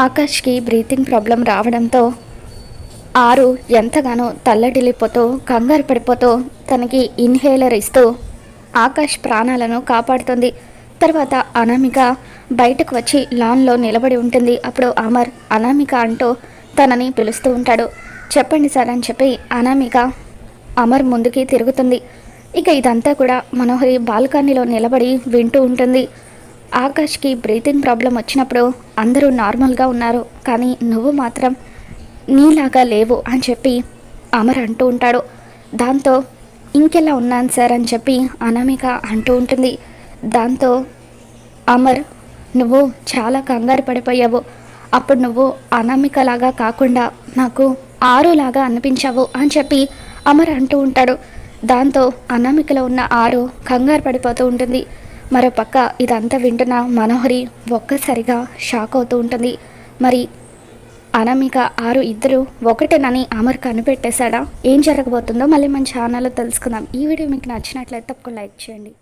ఆకాష్కి breathing problem రావడంతో ఆరు ఎంతగానో తల్లడిల్లిపోతూ కంగారు పడిపోతూ తనకి ఇన్హేలర్ ఇస్తూ ఆకాష్ ప్రాణాలను కాపాడుతుంది. తర్వాత అనామిక బయటకు వచ్చి లాన్లో నిలబడి ఉంటుంది. అప్పుడు అమర్ అనామిక అంటూ తనని పిలుస్తూ ఉంటాడు. చెప్పండి సార్ అని చెప్పి అనామిక అమర్ ముందుకి తిరుగుతుంది. ఇక ఇదంతా కూడా మనోహరి బాల్కనీలో నిలబడి వింటూ ఉంటుంది. ఆకాష్కి బ్రీతింగ్ ప్రాబ్లం వచ్చినప్పుడు అందరూ నార్మల్గా ఉన్నారు కానీ నువ్వు మాత్రం నీలాగా లేవు అని చెప్పి అమర్ అంటూ ఉంటాడు. దాంతో ఇంకెలా ఉన్నాను సార్ అని చెప్పి అనామిక అంటూ ఉంటుంది. దాంతో అమర్ నువ్వు చాలా కంగారు పడిపోయావు. అప్పుడు నువ్వు అనామికలాగా కాకుండా నాకు ఆరులాగా అనిపించావు అని చెప్పి అమర్ అంటూ ఉంటాడు. దాంతో అనామికలో ఉన్న ఆరు కంగారు పడిపోతూ ఉంటుంది. మరో పక్క ఇదంతా వింటున్న మనోహరి ఒక్కసారిగా షాక్ అవుతూ ఉంటుంది. మరి అనామిక ఆరు ఇద్దరు ఒకటేనని అమర్ కనిపెట్టేశాడా? ఏం జరగబోతుందో మళ్ళీ మన ఛానల్లో తెలుసుకుందాం. ఈ వీడియో మీకు నచ్చినట్లయితే తప్పకుండా లైక్ చేయండి.